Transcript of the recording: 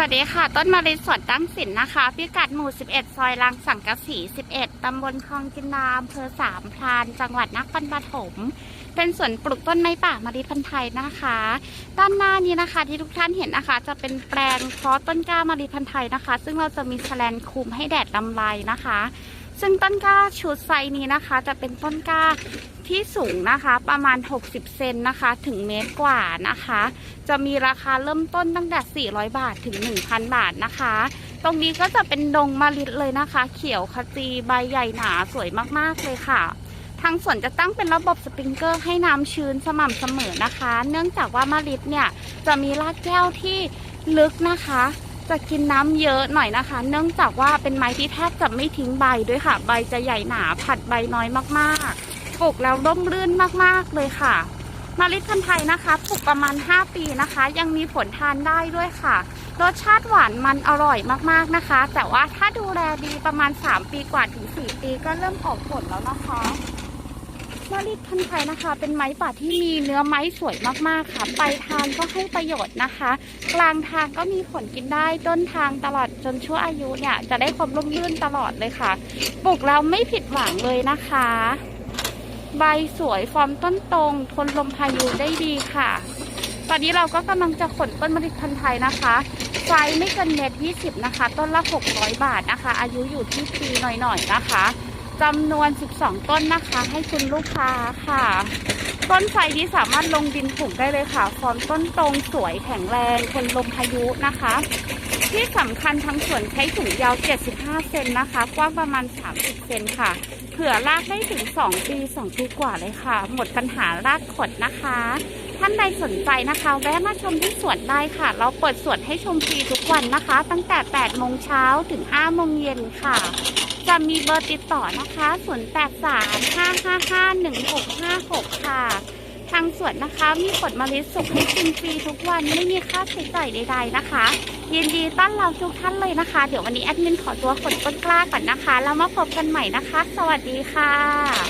วัสดีค่ะ ต้นมะลิสวนตั้งสินนะคะ พิกัดหมู่ 11 ซอยลังสังกะสี 11 ตำบลคลองกินนาอำเภอสามพราน จังหวัดนครปฐม เป็นสวนปลูกต้นไม้ป่ามะลิพันธุ์ไทยนะคะ ด้านหน้านี้นะคะ ที่ทุกท่านเห็นนะคะ จะเป็นแปลงเพาะต้นกล้ามะลิพันธุ์ไทยนะคะ ซึ่งเราจะมีแสลนคลุมให้แดดลำไรนะคะ ซึ่งต้นกล้าชุดไซนี้นะคะ จะเป็นต้นกล้าที่สูงนะคะประมาณ 60 เซนนะคะ ถึงเมตรกว่านะคะ จะมีราคาเริ่มต้นตั้งแต่ 400 บาทถึง 1,000 บาทนะคะ ตรงนี้ก็จะเป็นดงมะลิเลยนะคะ เขียวขจีใบใหญ่หนาสวยมากๆเลยค่ะ ทางสวนจะตั้งเป็นระบบสปริงเกอร์ให้น้ำชื้นสม่ำเสมอนะคะ เนื่องจากว่ามะลิเนี่ยจะมีรากแก้วที่ลึกนะคะ จะกินน้ำเยอะหน่อยนะคะ เนื่องจากว่าเป็นไม้ที่แทบจะไม่ทิ้งใบด้วยค่ะ ใบจะใหญ่หนาผัดใบน้อยมากๆปลูกแล้วร่มรื่นมากๆเลยค่ะมะลิพันธุ์ไทยนะคะปลูกประมาณ 5 ปีนะคะ ยังมีผลทานได้ด้วยค่ะ รสชาติหวานมันอร่อยมากๆนะคะ แต่ว่าถ้าดูแลดีประมาณ 3 ปีกว่าถึง 4 ปีก็เริ่มออกผลแล้วนะคะ มะลิพันไทยนะคะ เป็นไม้ป่าที่มีเนื้อไม้สวยมากๆค่ะปลายทางก็ให้ประโยชน์นะคะ กลางทางก็มีผลกินได้ต้นทางตลอดจนชั่วอายุเนี่ยจะได้ความร่มรื่นตลอดเลยค่ะปลูกแล้วไม่ผิดหวังเลยนะคะ ใบสวยฟอร์มต้นตรงทนลมพายุได้ดีค่ะ ตอนนี้เราก็กำลังจะขนต้นมะลิพันไทยนะคะไซส์ไม่เกินเมตรยี่สิบนะคะ ต้นละ600บาทนะคะ อายุอยู่ที่ปีหน่อยๆนะคะ จำนวน 12 ต้นนะคะ ให้คุณลูกค้าค่ะ ต้นไทรนี้สามารถลงดินปลูกได้เลยค่ะ ฟอร์มต้นตรงสวยแข็งแรงทนลมพายุนะคะ ที่สำคัญทั้งสวนใช้ถุงยาว 75 เซนนะคะ กว้างประมาณ 30 เซนค่ะเผื่อรากได้ถึง 2 ปี 2 ปีกว่าเลยค่ะ หมดปัญหารากขดนะคะ ท่านใดสนใจนะคะ แวะมาชมที่สวนได้ค่ะ เราเปิดสวนให้ชมฟรีทุกวันนะคะ ตั้งแต่ 8 โมงเช้าถึง 5 โมงเย็นค่ะ จะมีเบอร์ติดต่อนะคะ 0835551656 ค่ะ ทางสวนนะคะมีผลมะลิสุกให้กินฟรีทุกวันไม่มีค่าใช้จ่ายใด ๆนะคะ ยินดีต้อนรับทุกท่านเลยนะคะ เดี๋ยววันนี้แอดมินขอตัวขนต้นกล้าก่อนนะคะ แล้วมาพบกันใหม่นะคะ สวัสดีค่ะ